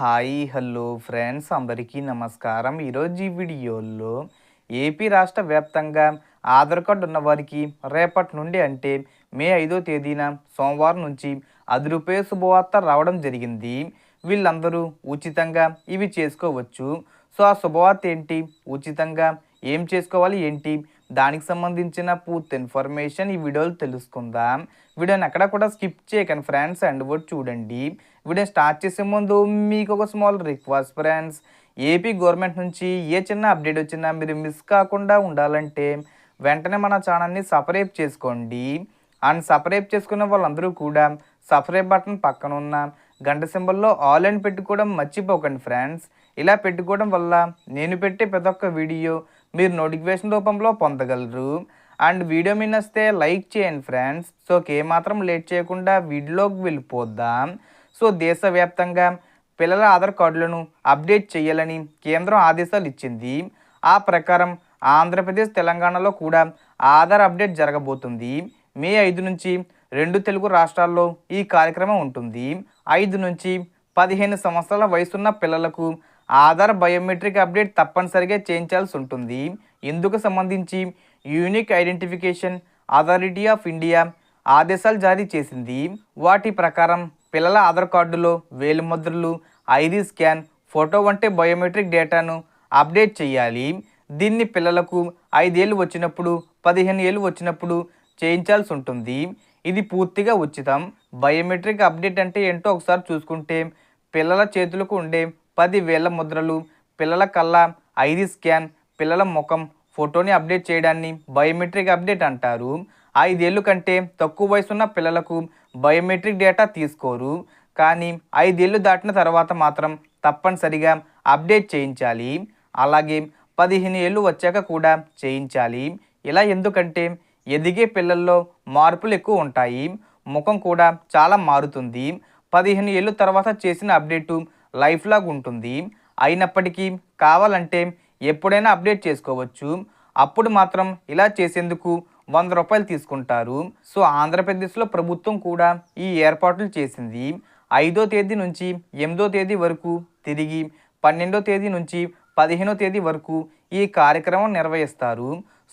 Hi hello friends. అందరికీ నమస్కారం. ఈరోజు ఈ వీడియోలో ఏపీ రాష్ట్ర వ్యాప్తంగా ఆధార్ కార్డు ఉన్నవారికి రేపటి నుండి అంటే మే ఐదో తేదీన సోమవారం నుంచి అది శుభవార్త రావడం జరిగింది. వీళ్ళందరూ ఉచితంగా ఇవి చేసుకోవచ్చు. సో ఆ శుభవార్త ఏంటి? ఉచితంగా ఏం చేసుకోవాలి? ఏంటి? దానికి సంబంధించిన పూర్తి ఇన్ఫర్మేషన్ ఈ వీడియోలో తెలుసుకుందాం. వీడియోని ఎక్కడ కూడా స్కిప్ చేయకండి ఫ్రెండ్స్ అండ్ వర్డ్ చూడండి. వీడియో స్టార్ట్ చేసే ముందు మీకు ఒక small request friends AP government నుంచి ఏ చిన్న అప్డేట్ వచ్చినా మీరు మిస్ కాకుండా ఉండాలంటే వెంటనే మన ఛానల్ని సపరేట్ చేసుకోండి. అండ్ సపరేట్ చేసుకున్న వాళ్ళందరూ కూడా సబ్స్క్రైబ్ బటన్ పక్కన ఉన్న గంట సింబల్లో ఆల్ అండ్ పెట్టుకోవడం మర్చిపోకండి ఫ్రెండ్స్ ఇలా పెట్టుకోవడం వల్ల నేను పెట్టే ప్రతి ఒక్క వీడియో మీరు నోటిఫికేషన్ రూపంలో పొందగలరు. అండ్ వీడియో మీద వస్తే లైక్ చేయండి ఫ్రెండ్స్. సో ఏమాత్రం లేట్ చేయకుండా వీడియోలోకి వెళ్ళిపోద్దాం. సో దేశవ్యాప్తంగా పిల్లల ఆధార్ కార్డులను అప్డేట్ చేయాలని కేంద్రం ఆదేశాలు ఇచ్చింది. ఆ ప్రకారం ఆంధ్రప్రదేశ్ తెలంగాణలో కూడా ఆధార్ అప్డేట్ జరగబోతుంది. మే ఐదు నుంచి రెండు తెలుగు రాష్ట్రాల్లో ఈ కార్యక్రమం ఉంటుంది. ఐదు నుంచి పదిహేను సంవత్సరాల వయసున్న పిల్లలకు ఆధార్ బయోమెట్రిక్ అప్డేట్ తప్పనిసరిగా చేయించాల్సి ఉంటుంది. ఇందుకు సంబంధించి unique identification authority of India ఆదేశాలు జారీ చేసింది. వాటి ప్రకారం పిల్లల ఆధార్ కార్డులో వేలిముద్రలు ఐడి స్కాన్ ఫోటో వంటి బయోమెట్రిక్ డేటాను అప్డేట్ చేయాలి. దీన్ని పిల్లలకు ఐదేళ్ళు వచ్చినప్పుడు పదిహేను ఏళ్ళు వచ్చినప్పుడు చేయించాల్సి ఉంటుంది. ఇది పూర్తిగా ఉచితం. బయోమెట్రిక్ అప్డేట్ అంటే ఏంటో ఒకసారి చూసుకుంటే పిల్లల చేతులకు ఉండే పది వేల ముద్రలు పిల్లల కళ్ళ ఐది స్కాన్ పిల్లల ముఖం ఫోటోని అప్డేట్ చేయడాన్ని బయోమెట్రిక్ అప్డేట్ అంటారు. ఐదేళ్ళు కంటే తక్కువ వయసున్న పిల్లలకు బయోమెట్రిక్ డేటా తీసుకోరు. కానీ ఐదేళ్ళు దాటిన తర్వాత మాత్రం తప్పనిసరిగా అప్డేట్ చేయించాలి. అలాగే పదిహేను ఏళ్ళు వచ్చాక కూడా చేయించాలి. ఇలా ఎందుకంటే ఎదిగే పిల్లల్లో మార్పులు ఎక్కువ ఉంటాయి. ముఖం కూడా చాలా మారుతుంది. పదిహేను ఏళ్ళు తర్వాత చేసిన అప్డేటు లైఫ్ లాగ్ ఉంటుంది అయినప్పటికీ కావాలంటే ఎప్పుడైనా అప్డేట్ చేసుకోవచ్చు. అప్పుడు మాత్రం ఇలా చేసేందుకు వంద రూపాయలు తీసుకుంటారు. సో ఆంధ్రప్రదేశ్లో ప్రభుత్వం కూడా ఈ ఏర్పాట్లు చేసింది. ఐదో తేదీ నుంచి ఎనిమిదో తేదీ వరకు తిరిగి పన్నెండో తేదీ నుంచి పదిహేనో తేదీ వరకు ఈ కార్యక్రమం నిర్వహిస్తారు.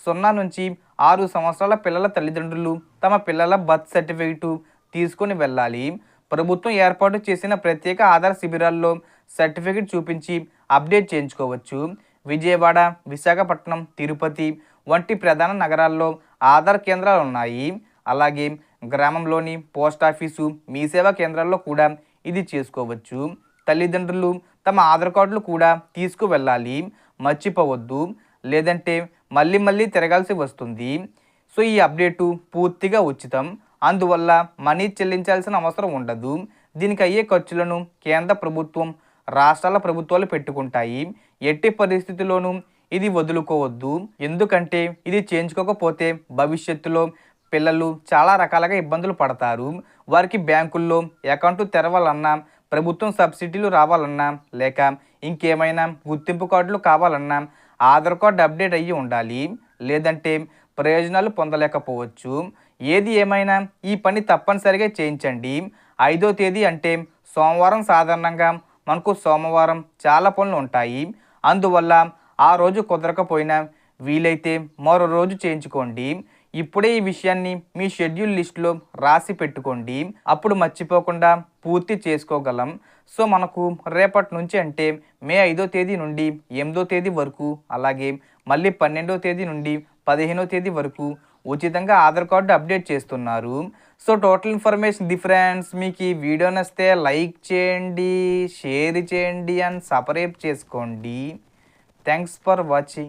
సున్నా నుంచి ఆరు సంవత్సరాల పిల్లల తల్లిదండ్రులు తమ పిల్లల బర్త్ సర్టిఫికేటు తీసుకొని వెళ్ళాలి. ప్రభుత్వం ఏర్పాటు చేసిన ప్రత్యేక ఆధార్ శిబిరాల్లో సర్టిఫికేట్ చూపించి అప్డేట్ చేయించుకోవచ్చు. విజయవాడ విశాఖపట్నం తిరుపతి వంటి ప్రధాన నగరాల్లో ఆధార్ కేంద్రాలు ఉన్నాయి. అలాగే గ్రామంలోని పోస్ట్ ఆఫీసు మీ సేవా కేంద్రాల్లో కూడా ఇది చేసుకోవచ్చు. తల్లిదండ్రులు తమ ఆధార్ కార్డులు కూడా తీసుకువెళ్ళాలి. మర్చిపోవద్దు. లేదంటే మళ్ళీ మళ్ళీ తిరగాల్సి వస్తుంది. సో ఈ అప్డేటు పూర్తిగా ఉచితం. అందువల్ల మనీ చెల్లించాల్సిన అవసరం ఉండదు. దీనికి అయ్యే ఖర్చులను కేంద్ర ప్రభుత్వం రాష్ట్రాల ప్రభుత్వాలు పెట్టుకుంటాయి. ఎట్టి పరిస్థితుల్లోనూ ఇది వదులుకోవద్దు. ఎందుకంటే ఇది చేయించుకోకపోతే భవిష్యత్తులో పిల్లలు చాలా రకాలుగా ఇబ్బందులు పడతారు. వారికి బ్యాంకుల్లో అకౌంట్ తెరవాలన్నా ప్రభుత్వం సబ్సిడీలు రావాలన్నా లేక ఇంకేమైనా గుర్తింపు కార్డులు కావాలన్నా ఆధార్ కార్డు అప్డేట్ అయ్యి ఉండాలి. లేదంటే ప్రయోజనాలు పొందలేకపోవచ్చు. ఏది ఏమైనా ఈ పని తప్పనిసరిగా చేయించండి. ఐదో తేదీ అంటే సోమవారం సాధారణంగా మనకు సోమవారం చాలా పనులు ఉంటాయి. అందువల్ల ఆ రోజు కుదరకపోయినా వీలైతే మరో రోజు చేయించుకోండి. ఇప్పుడే ఈ విషయాన్ని మీ షెడ్యూల్ లిస్ట్లో రాసి పెట్టుకోండి. అప్పుడు మర్చిపోకుండా పూర్తి చేసుకోగలం. సో మనకు రేపటి నుంచి అంటే మే ఐదో తేదీ నుండి ఎనిమిదో తేదీ వరకు అలాగే మళ్ళీ పన్నెండో తేదీ నుండి పదిహేనో తేదీ వరకు ఉచితంగా ఆధార్ కార్డు అప్డేట్ చేస్తున్నారు. సో టోటల్ ఇన్ఫర్మేషన్ డిఫరెన్స్ మీకు ఈ వీడియో నచ్చితే లైక్ చేయండి షేర్ చేయండి అండ్ సపరేట్ చేసుకోండి. Thanks for watching.